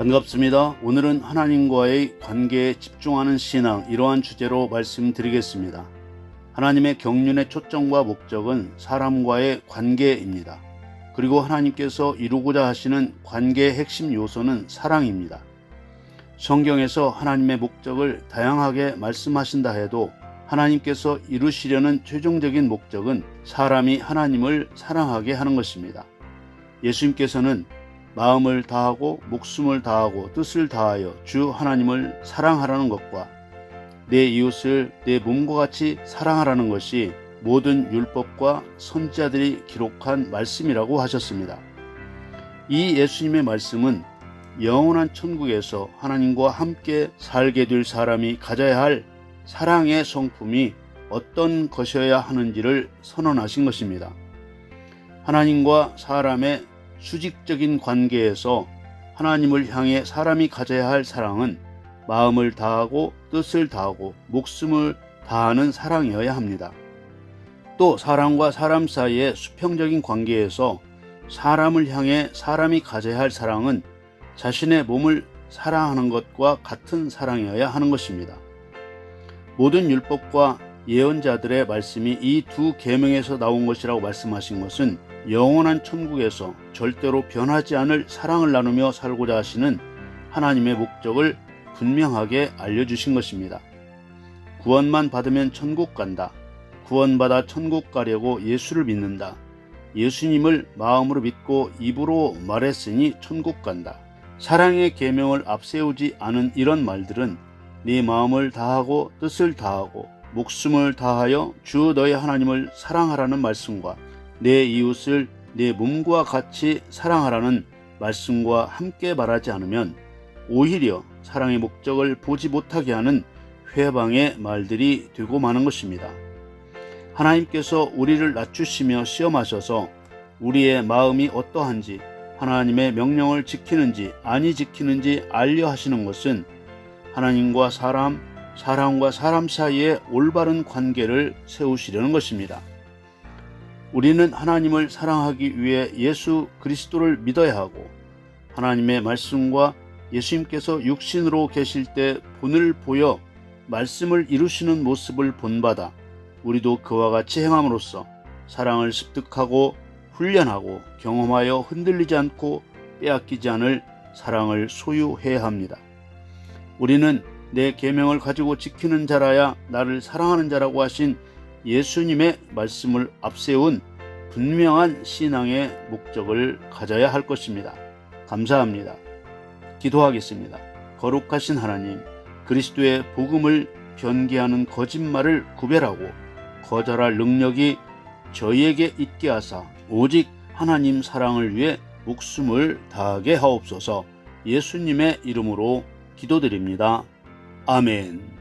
반갑습니다. 오늘은 하나님과의 관계에 집중하는 신앙 이러한 주제로 말씀드리겠습니다. 하나님의 경륜의 초점과 목적은 사람과의 관계입니다. 그리고 하나님께서 이루고자 하시는 관계의 핵심 요소는 사랑입니다. 성경에서 하나님의 목적을 다양하게 말씀하신다 해도 하나님께서 이루시려는 최종적인 목적은 사람이 하나님을 사랑하게 하는 것입니다. 예수님께서는 마음을 다하고 목숨을 다하고 뜻을 다하여 주 하나님을 사랑하라는 것과 내 이웃을 내 몸과 같이 사랑하라는 것이 모든 율법과 선지자들이 기록한 말씀이라고 하셨습니다. 이 예수님의 말씀은 영원한 천국에서 하나님과 함께 살게 될 사람이 가져야 할 사랑의 성품이 어떤 것이어야 하는지를 선언하신 것입니다. 하나님과 사람의 수직적인 관계에서 하나님을 향해 사람이 가져야 할 사랑은 마음을 다하고 뜻을 다하고 목숨을 다하는 사랑이어야 합니다. 또 사람과 사람 사이의 수평적인 관계에서 사람을 향해 사람이 가져야 할 사랑은 자신의 몸을 사랑하는 것과 같은 사랑이어야 하는 것입니다. 모든 율법과 예언자들의 말씀이 이 두 계명에서 나온 것이라고 말씀하신 것은 영원한 천국에서 절대로 변하지 않을 사랑을 나누며 살고자 하시는 하나님의 목적을 분명하게 알려주신 것입니다. 구원만 받으면 천국 간다. 구원받아 천국 가려고 예수를 믿는다. 예수님을 마음으로 믿고 입으로 말했으니 천국 간다. 사랑의 계명을 앞세우지 않은 이런 말들은 네 마음을 다하고 뜻을 다하고 목숨을 다하여 주 너의 하나님을 사랑하라는 말씀과 내 이웃을 내 몸과 같이 사랑하라는 말씀과 함께 말하지 않으면 오히려 사랑의 목적을 보지 못하게 하는 회방의 말들이 되고 마는 것입니다. 하나님께서 우리를 낮추시며 시험하셔서 우리의 마음이 어떠한지 하나님의 명령을 지키는지 아니 지키는지 알려 하시는 것은 하나님과 사람, 사람과 사람 사이에 올바른 관계를 세우시려는 것입니다. 우리는 하나님을 사랑하기 위해 예수 그리스도를 믿어야 하고 하나님의 말씀과 예수님께서 육신으로 계실 때 본을 보여 말씀을 이루시는 모습을 본받아 우리도 그와 같이 행함으로써 사랑을 습득하고 훈련하고 경험하여 흔들리지 않고 빼앗기지 않을 사랑을 소유해야 합니다. 우리는 내 계명을 가지고 지키는 자라야 나를 사랑하는 자라고 하신 예수님의 말씀을 앞세운 분명한 신앙의 목적을 가져야 할 것입니다. 감사합니다. 기도하겠습니다. 거룩하신 하나님, 그리스도의 복음을 변개하는 거짓말을 구별하고 거절할 능력이 저희에게 있게 하사 오직 하나님 사랑을 위해 목숨을 다하게 하옵소서 예수님의 이름으로 기도드립니다. 아멘.